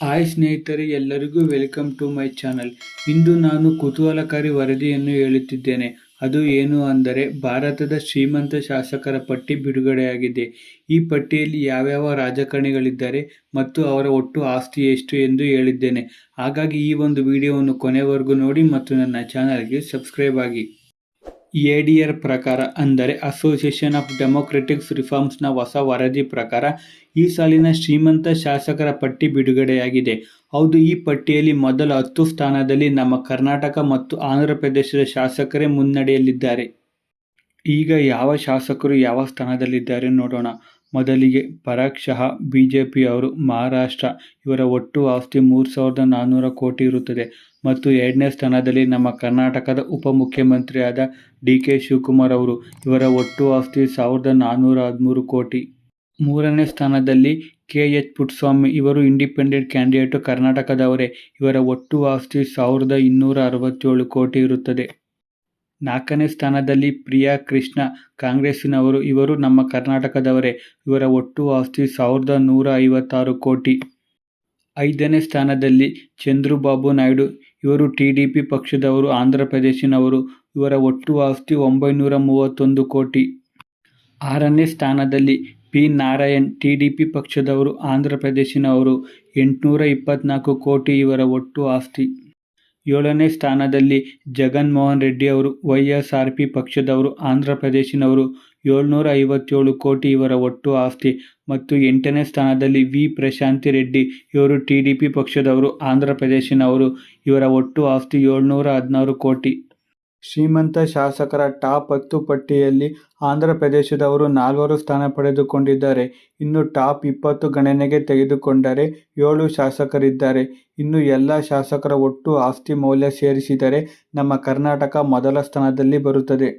Hi ಸ್ನೇಹಿತರೆ, ಎಲ್ಲರಿಗೂ welcome to my channel. ಇಂದು ನಾನು ಕುತೂಹಲಕಾರಿ ವರದಿಯನ್ನು ಹೇಳುತ್ತಿದ್ದೇನೆ. ಅದು ಏನು ಅಂದರೆ, ಭಾರತದ ಶ್ರೀಮಂತ ಶಾಸಕರ ಪಟ್ಟಿ ಬಿಡುಗಡೆಯಾಗಿದೆ. ಈ ಪಟ್ಟಿಯಲ್ಲಿ ಯಾವ್ಯಾವ ರಾಜಕಾರಣಿಗಳಿದ್ದಾರೆ ಮತ್ತು ಅವರ ಒಟ್ಟು ಆಸ್ತಿ ಎಷ್ಟು ಎಂದು ಹೇಳಿದ್ದೇನೆ. ಹಾಗಾಗಿ ಈ ಒಂದು ವಿಡಿಯೋವನ್ನು ಕೊನೆವರೆಗೂ ನೋಡಿ ಮತ್ತು ನನ್ನ ಚಾನಲ್ಗೆ ಸಬ್ಸ್ಕ್ರೈಬ್ ಆಗಿ. ಎಡಿಆರ್ ಪ್ರಕಾರ ಅಂದರೆ ಅಸೋಸಿಯೇಷನ್ ಆಫ್ ಡೆಮೊಕ್ರೆಟಿಕ್ಸ್ ರಿಫಾರ್ಮ್ಸ್ನ ಹೊಸ ವರದಿ ಪ್ರಕಾರ ಈ ಸಾಲಿನ ಶ್ರೀಮಂತ ಶಾಸಕರ ಪಟ್ಟಿ ಬಿಡುಗಡೆಯಾಗಿದೆ. ಹೌದು, ಈ ಪಟ್ಟಿಯಲ್ಲಿ ಮೊದಲ ಹತ್ತು ಸ್ಥಾನದಲ್ಲಿ ನಮ್ಮ ಕರ್ನಾಟಕ ಮತ್ತು ಆಂಧ್ರ ಪ್ರದೇಶದ ಶಾಸಕರೇ ಮುನ್ನಡೆಯಲ್ಲಿದ್ದಾರೆ. ಈಗ ಯಾವ ಶಾಸಕರು ಯಾವ ಸ್ಥಾನದಲ್ಲಿದ್ದಾರೆ ನೋಡೋಣ. ಮೊದಲಿಗೆ ಪರಾಗ್ ಶಹ ಬಿ ಜೆ ಪಿಯವರು ಮಹಾರಾಷ್ಟ್ರ, ಇವರ ಒಟ್ಟು ಆಸ್ತಿ ಮೂರು ಸಾವಿರದ ನಾನ್ನೂರ ಕೋಟಿ ಇರುತ್ತದೆ. ಮತ್ತು ಎರಡನೇ ಸ್ಥಾನದಲ್ಲಿ ನಮ್ಮ ಕರ್ನಾಟಕದ ಉಪಮುಖ್ಯಮಂತ್ರಿಯಾದ ಡಿ ಕೆ ಶಿವಕುಮಾರ್ ಅವರು ಇವರ ಒಟ್ಟು ಆಸ್ತಿ ಸಾವಿರದ ನಾನ್ನೂರ ಹದಿಮೂರು ಕೋಟಿ. ಮೂರನೇ ಸ್ಥಾನದಲ್ಲಿ ಕೆ ಎಚ್ ಪುಟ್ಟಸ್ವಾಮಿ ಇವರು ಇಂಡಿಪೆಂಡೆಂಟ್ ಕ್ಯಾಂಡಿಡೇಟು ಕರ್ನಾಟಕದವರೇ. ಇವರ ಒಟ್ಟು ಆಸ್ತಿ ಸಾವಿರದ ಇನ್ನೂರ ಅರವತ್ತೇಳು ಕೋಟಿ ಇರುತ್ತದೆ. ನಾಲ್ಕನೇ ಸ್ಥಾನದಲ್ಲಿ ಪ್ರಿಯಾ ಕೃಷ್ಣ. ಕಾಂಗ್ರೆಸ್ಸಿನವರು ಇವರು ನಮ್ಮ ಕರ್ನಾಟಕದವರೇ. ಇವರ ಒಟ್ಟು ಆಸ್ತಿ ಸಾವಿರದ ನೂರ ಐವತ್ತಾರು ಕೋಟಿ. ಐದನೇ ಸ್ಥಾನದಲ್ಲಿ ಚಂದ್ರಬಾಬು ನಾಯ್ಡು. ಇವರು ಟಿ ಡಿ ಪಿ ಪಕ್ಷದವರು ಆಂಧ್ರ ಪ್ರದೇಶಿನವರು ಇವರ ಒಟ್ಟು ಆಸ್ತಿ ಒಂಬೈನೂರ ಮೂವತ್ತೊಂದು ಕೋಟಿ. ಆರನೇ ಸ್ಥಾನದಲ್ಲಿ P Narayan, T D P ಪಕ್ಷದವರು ಆಂಧ್ರ ಪ್ರದೇಶಿನವರು ಎಂಟುನೂರ ಇಪ್ಪತ್ತ್ನಾಲ್ಕು ಕೋಟಿ ಇವರ ಒಟ್ಟು ಆಸ್ತಿ. ಏಳನೇ ಸ್ಥಾನದಲ್ಲಿ ಜಗನ್ಮೋಹನ್ ರೆಡ್ಡಿ ಅವರು, ವೈಎಸ್ಆರ್ಪಿ ಪಕ್ಷದವರು, ಆಂಧ್ರ ಪ್ರದೇಶಿನವರು ಏಳ್ನೂರ ಐವತ್ತೇಳು ಕೋಟಿ ಇವರ ಒಟ್ಟು ಆಸ್ತಿ ಮತ್ತು ಎಂಟನೇ ಸ್ಥಾನದಲ್ಲಿ ವಿ ಪ್ರಶಾಂತಿ ರೆಡ್ಡಿ, ಇವರು ಟಿ ಡಿ ಪಿ ಪಕ್ಷದವರು, ಆಂಧ್ರ ಪ್ರದೇಶಿನವರು, ಇವರ ಒಟ್ಟು ಆಸ್ತಿ ಏಳ್ನೂರ ಹದಿನಾರು ಕೋಟಿ. ಶ್ರೀಮಂತ ಶಾಸಕರ ಟಾಪ್ ಹತ್ತು ಪಟ್ಟಿಯಲ್ಲಿ ಆಂಧ್ರ ಪ್ರದೇಶದವರು ನಾಲ್ವರು ಸ್ಥಾನ ಪಡೆದುಕೊಂಡಿದ್ದಾರೆ. ಇನ್ನು ಟಾಪ್ ಇಪ್ಪತ್ತು ಗಣನೆಗೆ ತೆಗೆದುಕೊಂಡರೆ ಏಳು ಶಾಸಕರಿದ್ದಾರೆ. ಇನ್ನು ಎಲ್ಲ ಶಾಸಕರ ಒಟ್ಟು ಆಸ್ತಿ ಮೌಲ್ಯ ಸೇರಿಸಿದರೆ ನಮ್ಮ ಕರ್ನಾಟಕ ಮೊದಲ ಸ್ಥಾನದಲ್ಲಿ ಬರುತ್ತದೆ.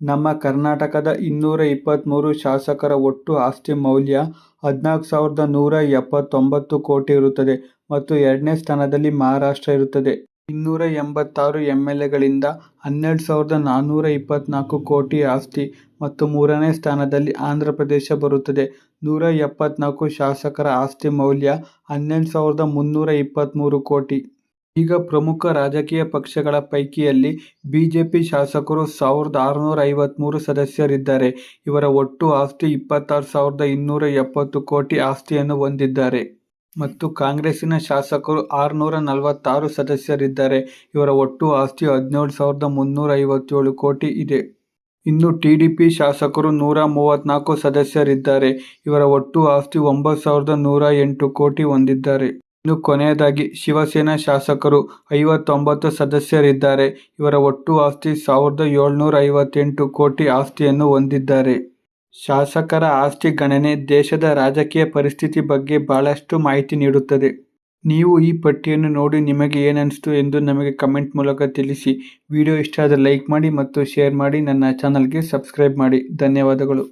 ನಮ್ಮ ಕರ್ನಾಟಕದ ಇನ್ನೂರ ಇಪ್ಪತ್ತ್ಮೂರು ಶಾಸಕರ ಒಟ್ಟು ಆಸ್ತಿ ಮೌಲ್ಯ ಹದಿನಾಲ್ಕು ಸಾವಿರದ ನೂರ ಎಪ್ಪತ್ತೊಂಬತ್ತು ಕೋಟಿ ಇರುತ್ತದೆ ಮತ್ತು ಎರಡನೇ ಸ್ಥಾನದಲ್ಲಿ ಮಹಾರಾಷ್ಟ್ರ ಇರುತ್ತದೆ. ಇನ್ನೂರ ಎಂಬತ್ತಾರು ಎಂಎಲ್ಎಗಳಿಂದ ಎಲ್ ಎಗಳಿಂದ ಹನ್ನೆರಡು ಸಾವಿರದ ನಾನ್ನೂರ ಇಪ್ಪತ್ನಾಲ್ಕು ಕೋಟಿ ಆಸ್ತಿ ಮತ್ತು ಮೂರನೇ ಸ್ಥಾನದಲ್ಲಿ ಆಂಧ್ರ ಪ್ರದೇಶ ಬರುತ್ತದೆ. ನೂರ ಎಪ್ಪತ್ನಾಲ್ಕು ಶಾಸಕರ ಆಸ್ತಿ ಮೌಲ್ಯ ಹನ್ನೆರಡು ಸಾವಿರದ ಮುನ್ನೂರ ಇಪ್ಪತ್ತ್ಮೂರು ಕೋಟಿ. ಈಗ ಪ್ರಮುಖ ರಾಜಕೀಯ ಪಕ್ಷಗಳ ಪೈಕಿಯಲ್ಲಿ ಬಿ ಜೆ ಪಿ ಶಾಸಕರು ಸಾವಿರದ ಆರುನೂರ ಐವತ್ತ್ಮೂರು ಸದಸ್ಯರಿದ್ದಾರೆ. ಇವರ ಒಟ್ಟು ಆಸ್ತಿ ಇಪ್ಪತ್ತಾರು ಸಾವಿರದ ಇನ್ನೂರ ಎಪ್ಪತ್ತು ಕೋಟಿ ಆಸ್ತಿಯನ್ನು ಹೊಂದಿದ್ದಾರೆ. ಮತ್ತು ಕಾಂಗ್ರೆಸ್ಸಿನ ಶಾಸಕರು ಆರುನೂರ ನಲವತ್ತಾರು ಸದಸ್ಯರಿದ್ದಾರೆ. ಇವರ ಒಟ್ಟು ಆಸ್ತಿ ಹದಿನೇಳು ಸಾವಿರದ ಮುನ್ನೂರ ಐವತ್ತೇಳು ಕೋಟಿ ಇದೆ. ಇನ್ನು ಟಿ ಡಿ ಪಿ ಶಾಸಕರು ನೂರ ಮೂವತ್ತ್ನಾಲ್ಕು ಸದಸ್ಯರಿದ್ದಾರೆ. ಇವರ ಒಟ್ಟು ಆಸ್ತಿ ಒಂಬತ್ತು ಸಾವಿರದ ನೂರ ಎಂಟು ಕೋಟಿ ಹೊಂದಿದ್ದಾರೆ. ಇನ್ನು ಕೊನೆಯದಾಗಿ ಶಿವಸೇನಾ ಶಾಸಕರು ಐವತ್ತೊಂಬತ್ತು ಸದಸ್ಯರಿದ್ದಾರೆ. ಇವರ ಒಟ್ಟು ಆಸ್ತಿ ಸಾವಿರದ ಏಳ್ನೂರ ಐವತ್ತೆಂಟು ಕೋಟಿ ಆಸ್ತಿಯನ್ನು ಹೊಂದಿದ್ದಾರೆ. ಶಾಸಕರ ಆಸ್ತಿ ಗಣನೆ ದೇಶದ ರಾಜಕೀಯ ಪರಿಸ್ಥಿತಿ ಬಗ್ಗೆ ಬಹಳಷ್ಟು ಮಾಹಿತಿ ನೀಡುತ್ತದೆ. ನೀವು ಈ ಪಟ್ಟಿಯನ್ನು ನೋಡಿ ನಿಮಗೆ ಏನನ್ನಿಸ್ತು ಎಂದು ನಮಗೆ ಕಮೆಂಟ್ ಮೂಲಕ ತಿಳಿಸಿ. ವಿಡಿಯೋ ಇಷ್ಟ ಆದರೆ ಲೈಕ್ ಮಾಡಿ ಮತ್ತು ಶೇರ್ ಮಾಡಿ. ನನ್ನ ಚಾನಲ್ಗೆ ಸಬ್ಸ್ಕ್ರೈಬ್ ಮಾಡಿ. ಧನ್ಯವಾದಗಳು.